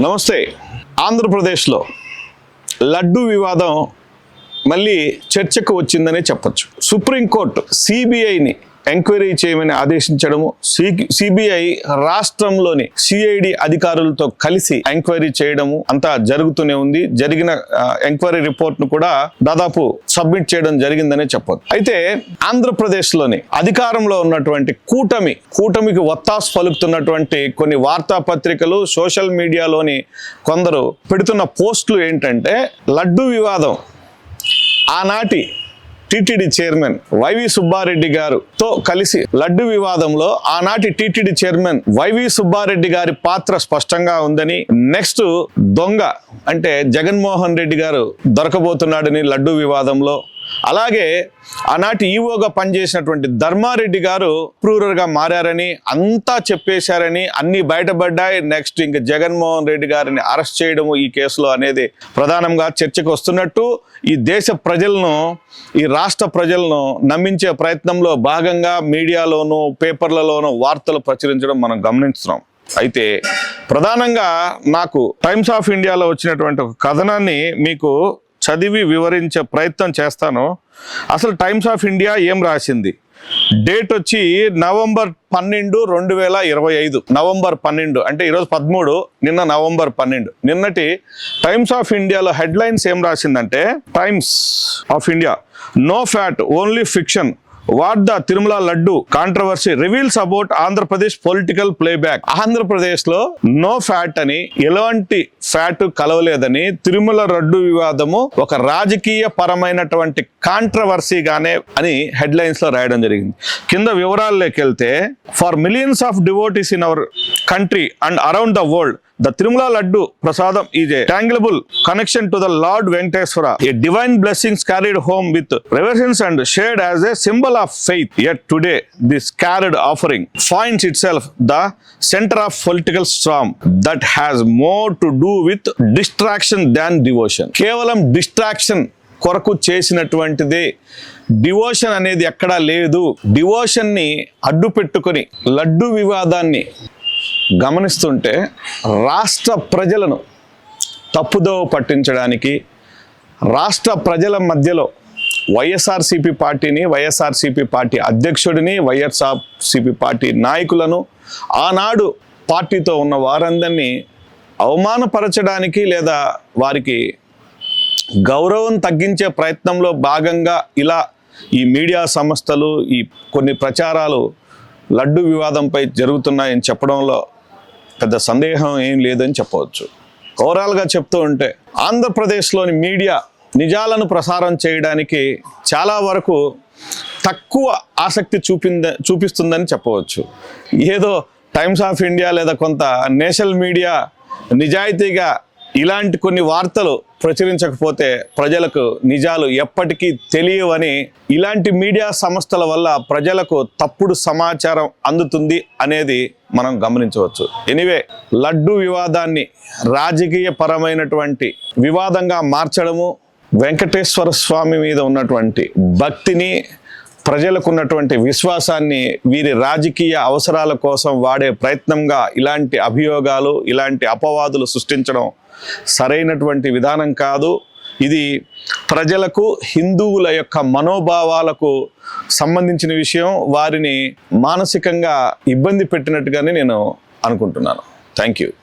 నమస్తే. ఆంధ్రప్రదేశ్లో లడ్డు వివాదం మళ్ళీ చర్చకు వచ్చిందనే చెప్పొచ్చు. సుప్రీంకోర్టు సిబిఐని ఎంక్వైరీ చేయమని ఆదేశించడము. సిబిఐ రాష్ట్రంలోని సిఐడి అధికారులతో కలిసి ఎంక్వైరీ చేయడము అంతా జరుగుతూనే ఉంది. జరిగిన ఎంక్వైరీ రిపోర్ట్ను కూడా దాదాపు సబ్మిట్ చేయడం జరిగిందనే చెప్పొచ్చు. అయితే ఆంధ్రప్రదేశ్లోని అధికారంలో ఉన్నటువంటి కూటమి కూటమికి వత్తాసు పలుకుతున్నటువంటి కొన్ని వార్తాపత్రికలు సోషల్ మీడియాలోని కొందరు పెడుతున్న పోస్టులు ఏంటంటే లడ్డు వివాదం. ఆనాటి టిటిడి చైర్మన్ వైవి సుబ్బారెడ్డి గారుతో కలిసి లడ్డు వివాదంలో ఆనాటి టిటిడి చైర్మన్ వైవి సుబ్బారెడ్డి గారి పాత్ర స్పష్టంగా ఉందని నెక్స్ట్ దొంగ అంటే జగన్మోహన్ రెడ్డి గారు దొరకబోతున్నాడని లడ్డు వివాదంలో అలాగే ఆనాటి ఈవోగా పనిచేసినటువంటి ధర్మారెడ్డి గారు ప్రూరర్గా మారారని అంతా చెప్పేశారని అన్ని బయటపడ్డాయి. నెక్స్ట్ ఇంక జగన్మోహన్ రెడ్డి గారిని అరెస్ట్ చేయడము ఈ కేసులో అనేది ప్రధానంగా చర్చకు వస్తున్నట్టు ఈ దేశ ప్రజలను ఈ రాష్ట్ర ప్రజలను నమ్మించే ప్రయత్నంలో భాగంగా మీడియాలోను పేపర్లలోను వార్తలు ప్రచురించడం మనం గమనిస్తున్నాం అయితే ప్రధానంగా నాకు టైమ్స్ ఆఫ్ ఇండియాలో వచ్చినటువంటి ఒక కథనాన్ని మీకు చదివి వివరించే ప్రయత్నం చేస్తాను. అసలు టైమ్స్ ఆఫ్ ఇండియా ఏం రాసింది? డేట్ వచ్చి నవంబర్ పన్నెండు రెండు వేల ఇరవై ఐదు. నవంబర్ పన్నెండు అంటే ఈరోజు పదమూడు నిన్న నవంబర్ పన్నెండు. నిన్నటి టైమ్స్ ఆఫ్ ఇండియాలో హెడ్లైన్స్ ఏం రాసిందంటే Times of India. No fat only fiction. What the Tirumala laddu controversy reveals about Andhra Pradesh political playback ఆంధ్రప్రదేశ్లో నో ఫ్యాట్ అని ఎలాంటి ఫ్యాట్ కలవలేదని తిరుమల లడ్డు వివాదము ఒక రాజకీయ పరమైనటువంటి కాంట్రవర్సీగానే అని హెడ్లైన్స్లో రాయడం జరిగింది. కింద వివరాల్లోకి వెళ్తే for millions of devotees in our country and around the world the Tirumala laddu prasadam is a tangible connection to the lord Venkateswara a divine blessings carried home with reverence and shared as a symbol of faith yet today this carried offering finds itself the centre of political storm that has more to do with distraction than devotion కేవలం distraction కొరకు చేసినటువంటిది devotion అనేది ఎక్కడా లేదు. డివోషన్ని అడ్డు పెట్టుకుని లడ్డు వివాదాన్ని గమనిస్తుంటే రాష్ట్ర ప్రజలను తప్పుదోవ పట్టించడానికి రాష్ట్ర ప్రజల మధ్యలో వైఎస్ఆర్సిపి పార్టీని వైఎస్ఆర్సిపి పార్టీ అధ్యక్షుడిని వైఎస్ఆర్సిపి పార్టీ నాయకులను ఆనాడు పార్టీతో ఉన్న వారందరినీ అవమానపరచడానికి లేదా వారికి గౌరవం తగ్గించే ప్రయత్నంలో భాగంగా ఇలా ఈ మీడియా సంస్థలు ఈ కొన్ని ప్రచారాలు లడ్డు వివాదంపై జరుగుతున్నాయని చెప్పడంలో పెద్ద సందేహం ఏం లేదని చెప్పవచ్చు. ఓవరాల్గా చెప్తూ ఉంటే ఆంధ్రప్రదేశ్లోని మీడియా నిజాలను ప్రసారం చేయడానికి చాలా వరకు తక్కువ ఆసక్తి చూపింద చూపిస్తుందని చెప్పవచ్చు. ఏదో టైమ్స్ ఆఫ్ ఇండియా లేదా కొంత నేషనల్ మీడియా నిజాయితీగా ఇలాంటి కొన్ని వార్తలు ప్రచురించకపోతే ప్రజలకు నిజాలు ఎప్పటికీ తెలియవని ఇలాంటి మీడియా సంస్థల వల్ల ప్రజలకు తప్పుడు సమాచారం అందుతుంది అనేది మనం గమనించవచ్చు. ఎనివే లడ్డు వివాదాన్ని రాజకీయ పరమైనటువంటి వివాదంగా మార్చడము వెంకటేశ్వర స్వామి మీద ఉన్నటువంటి భక్తిని ప్రజలకు ఉన్నటువంటి విశ్వాసాన్ని వీరి రాజకీయ అవసరాల కోసం వాడే ప్రయత్నంగా ఇలాంటి అభియోగాలు ఇలాంటి అపవాదులు సృష్టించడం సరైనటువంటి విధానం కాదు. ఇది ప్రజలకు హిందువుల యొక్క మనోభావాలకు సంబంధించిన విషయం. వారిని మానసికంగా ఇబ్బంది పెట్టినట్టుగానే నేను అనుకుంటున్నాను. Thank you